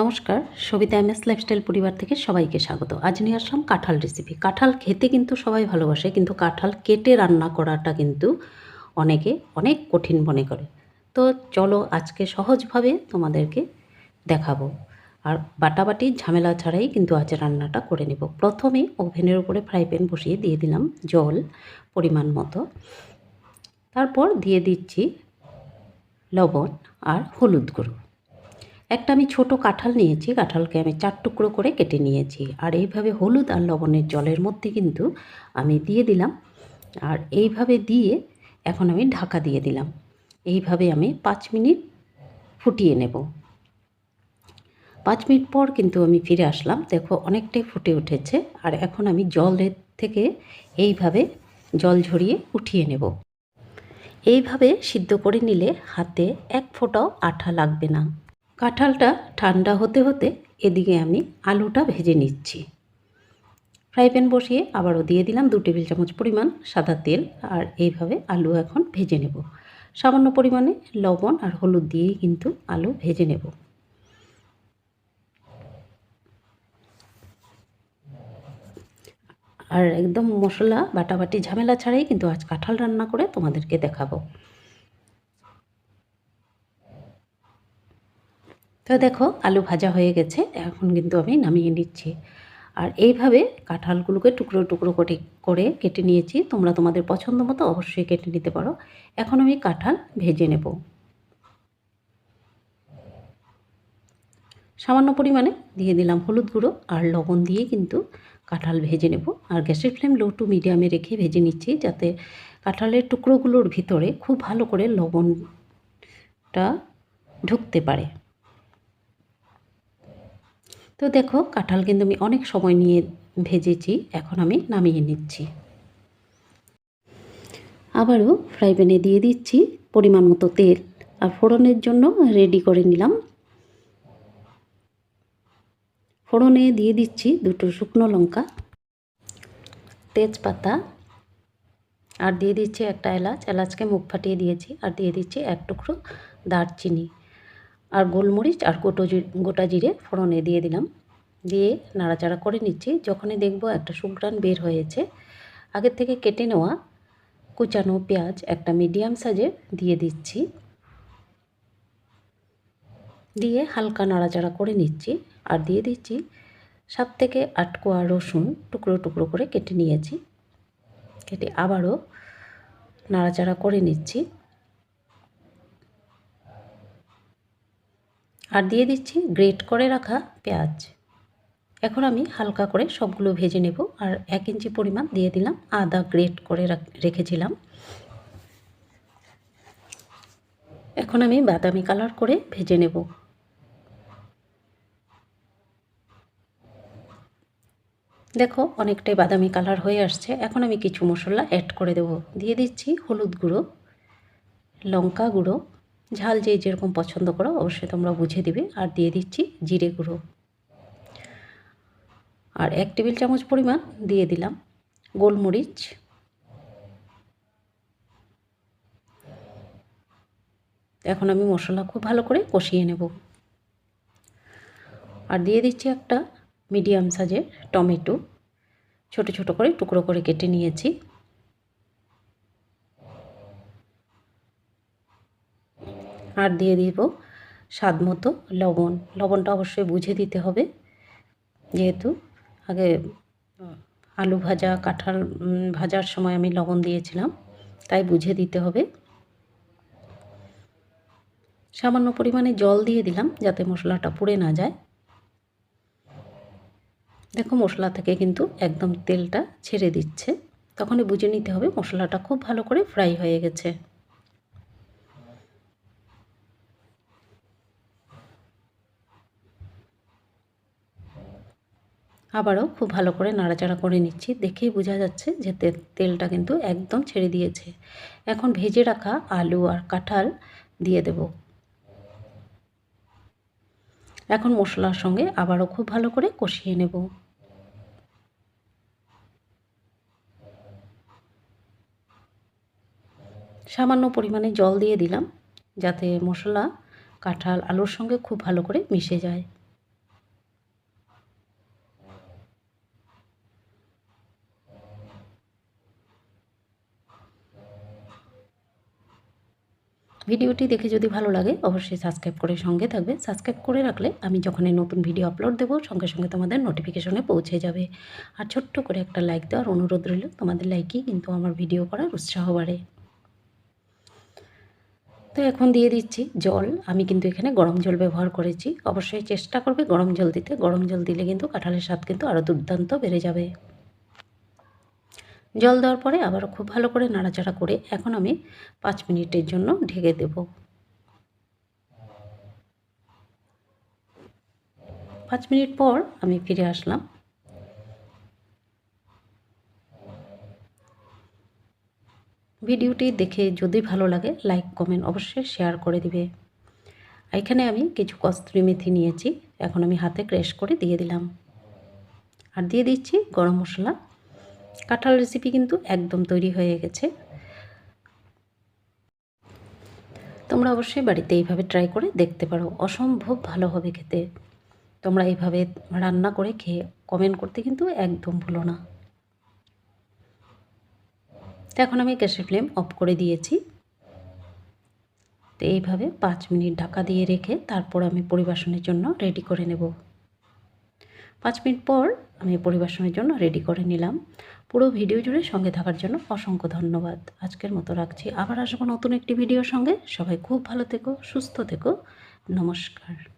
নমস্কার, Sabita M S lifestyle পরিবার থেকে সবাইকে স্বাগত। আজ নিয়ে আসলাম কাঁঠাল রেসিপি কাঁঠাল খেতে কিন্তু সবাই ভালোবাসে, কিন্তু কাঁঠাল কেটে রান্না করাটা কিন্তু অনেকে অনেক কঠিন মনে করে। তো চলো আজকে সহজভাবে তোমাদেরকে দেখাবো। আর বাটাবাটি, ঝামেলা ছাড়াই কিন্তু আজ রান্নাটা করে নেব। প্রথমে ওভেনের উপরে ফ্রাই প্যান বসিয়ে দিয়ে দিলাম জল পরিমাণ মতো। তারপর দিয়ে দিচ্ছি লবণ আর হলুদ গুঁড়ো। একটা আমি ছোট কাঁঠাল নিয়েছি, কাঁঠালকে আমি চার টুকরো করে কেটে নিয়েছি। আর এইভাবে হলুদ আর লবণের জলের মধ্যে কিন্তু আমি দিয়ে দিলাম। আর এইভাবে দিয়ে এখন আমি ঢাকা দিয়ে দিলাম। এইভাবে আমি পাঁচ মিনিট ফুটিয়ে নেব। পাঁচ মিনিট পর কিন্তু আমি ফিরে আসলাম। দেখো অনেকটাই ফুটে উঠেছে। আর এখন আমি জলের থেকে এইভাবে জল ঝরিয়ে উঠিয়ে নেব। এইভাবে সিদ্ধ করে নিলে হাতে এক ফোঁটাও আঠা লাগবে না। কাঁঠালটা ঠান্ডা হতে হতে এদিকে আমি আলুটা ভেজে নিচ্ছি। ফ্রাই প্যান বসিয়ে আবারও দিয়ে দিলাম দু টেবিল চামচ পরিমাণ সাদা তেল আর এইভাবে আলু এখন ভেজে নেব। সামান্য পরিমাণে লবণ আর হলুদ দিয়েই কিন্তু আলু ভেজে নেব। আর একদম মশলা বাটাবাটি ঝামেলা ছাড়াই কিন্তু আজ কাঁঠাল রান্না করে তোমাদেরকে দেখাবো। তো দেখো, আলু ভাজা হয়ে গেছে, এখন কিন্তু আমি নামিয়ে নিচ্ছি। আর এইভাবে কাঁঠালগুলোকে টুকরো টুকরো করে করে কেটে নিয়েছি। তোমরা তোমাদের পছন্দ মতো অবশ্যই কেটে নিতে পারো। এখন আমি কাঁঠাল ভেজে নেব। সামান্য পরিমাণে দিয়ে দিলাম হলুদ গুঁড়ো আর লবণ দিয়ে কিন্তু কাঁঠাল ভেজে নেব। আর গ্যাসের ফ্লেম লো টু মিডিয়ামে রেখে ভেজে নিচ্ছি, যাতে কাঁঠালের টুকরোগুলোর ভিতরে খুব ভালো করে লবণটা ঢুকতে পারে। তো দেখো, কাঁঠাল কিন্তু আমি অনেক সময় নিয়ে ভেজেছি, এখন আমি নামিয়ে নিচ্ছি। আবারও ফ্রাই প্যানে দিয়ে দিচ্ছি পরিমাণ মতো তেল আর ফোড়নের জন্য রেডি করে নিলাম। ফোড়নে দিয়ে দিচ্ছি দুটো শুকনো লঙ্কা, তেজপাতা, আর দিয়ে দিচ্ছি একটা এলাচ। এলাচকে মুখ ফাটিয়ে দিয়েছি, আর দিয়ে দিচ্ছি এক টুকরো দারচিনি। গোলমরিচ আর গোটো গোটা জিরে ফোড়নে দিয়ে দিলাম। দিয়ে নাড়াচাড়া করে নিচ্ছি। যখনই দেখব একটা সুগ্রান বের হয়েছে, আগের থেকে কেটে নেওয়া কুচানো পেঁয়াজ একটা মিডিয়াম সাইজের দিয়ে দিচ্ছি। দিয়ে হালকা নাড়াচাড়া করে নিচ্ছি আর দিয়ে দিচ্ছি সাত থেকে আট কোয়া রসুন টুকরো টুকরো করে কেটে নিয়েছি। কেটে আবারও নাড়াচাড়া করে নিচ্ছি। আর দিয়ে দিচ্ছি গ্রেট করে রাখা পেঁয়াজ। এখন আমি হালকা করে সবগুলো ভেজে নেব আর এক ইঞ্চি পরিমাণ দিয়ে দিলাম আদা গ্রেট করে রেখেছিলাম। এখন আমি বাদামি কালার করে ভেজে নেব। দেখো অনেকটাই বাদামি কালার হয়ে আসছে। এখন আমি কিছু মশলা অ্যাড করে দেব। দিয়ে দিচ্ছি হলুদ গুঁড়ো, লঙ্কা গুঁড়ো ঝাল যে যেরকম পছন্দ করো, অবশ্যই তোমরা বুঝে দিবে। আর দিয়ে দিচ্ছি জিরে গুঁড়ো। আর এক টেবিল চামচ পরিমাণ দিয়ে দিলাম গোলমরিচ। এখন আমি মশলা খুব ভালো করে কষিয়ে নেব। আর দিয়ে দিচ্ছি একটা মিডিয়াম সাইজের টমেটো। ছোট ছোট করে টুকরো করে কেটে নিয়েছি। আর দিয়ে দিব স্বাদ মতো লবণ। লবণটা অবশ্যই বুঝে দিতে হবে। যেহেতু আগে আলু ভাজা, কাঁঠাল ভাজার সময় আমি লবণ দিয়েছিলাম, তাই বুঝে দিতে হবে। সামান্য পরিমাণে জল দিয়ে দিলাম যাতে মশলাটা পুড়ে না যায়। দেখো মশলা থেকে কিন্তু একদম তেলটা ছেড়ে দিচ্ছে। তখনই বুঝে নিতে হবে মশলাটা খুব ভালো করে ফ্রাই হয়ে গেছে। আবারও খুব ভালো করে নাড়াচাড়া করে নিচ্ছি। দেখেই বোঝা যাচ্ছে যে তেলটা কিন্তু একদম ছেড়ে দিয়েছে। এখন ভেজে রাখা আলু আর কাঁঠাল দিয়ে দেব। এখন মশলার সঙ্গে আবারও খুব ভালো করে কষিয়ে নেব। সামান্য পরিমাণে জল দিয়ে দিলাম যাতে মশলা, কাঁঠাল, আলুর সঙ্গে খুব ভালো করে মিশে যায়। ভিডিওটি দেখে যদি ভালো লাগে, অবশ্যই সাবস্ক্রাইব করে সঙ্গে থাকবে সাবস্ক্রাইব করে রাখলে আমি যখন এই নতুন ভিডিও আপলোড দেবো, সঙ্গে সঙ্গে তোমাদের নোটিফিকেশনে পৌঁছে যাবে। আর ছোট্ট করে একটা লাইক দেওয়ার অনুরোধ রইল, তোমাদের লাইকই কিন্তু আমার ভিডিও করার উৎসাহ বাড়ে। তো এখন দিয়ে দিচ্ছি জল। আমি কিন্তু এখানে গরম জল ব্যবহার করেছি। অবশ্যই চেষ্টা করবে গরম জল দিতে। গরম জল দিলে কিন্তু কাঁঠালের স্বাদ কিন্তু আরও দুর্দান্ত বেড়ে যাবে। জল দেওয়ার পরে আবার খুব ভালো করে নাড়াচাড়া করে এখন আমি পাঁচ মিনিটের জন্য ঢেকে দেব। পাঁচ মিনিট পর আমি ফিরে আসলাম। ভিডিওটি দেখে যদি ভালো লাগে, লাইক, কমেন্ট অবশ্যই শেয়ার করে দিবে। এখানে আমি কিছু কস্তুরি মেথি নিয়েছি, এখন আমি হাতে ক্রেশ করে দিয়ে দিলাম। আর দিয়ে দিচ্ছি গরম মশলা। কাঁঠাল রেসিপি কিন্তু একদম তৈরি হয়ে গেছে। তোমরা অবশ্যই বাড়িতে এইভাবে ট্রাই করে দেখতে পারো, অসম্ভব ভালো হবে খেতে। তোমরা এইভাবে রান্না করে খেয়ে কমেন্ট করতে কিন্তু একদম ভুলো না। তো এখন আমি গ্যাসের ফ্লেম অফ করে দিয়েছি। তো এইভাবে পাঁচ মিনিট ঢাকা দিয়ে রেখে তারপর আমি পরিবেশনের জন্য রেডি করে নেব। পাঁচ মিনিট পর আমি পরিবেশনের জন্য রেডি করে নিলাম। পুরো ভিডিও জুড়ে সঙ্গে থাকার জন্য অসংখ্য ধন্যবাদ। আজকের মতো রাখছি। আবার আসব নতুন একটি ভিডিওর সঙ্গে। সবাই খুব ভালো থেকো, সুস্থ থেকো। নমস্কার।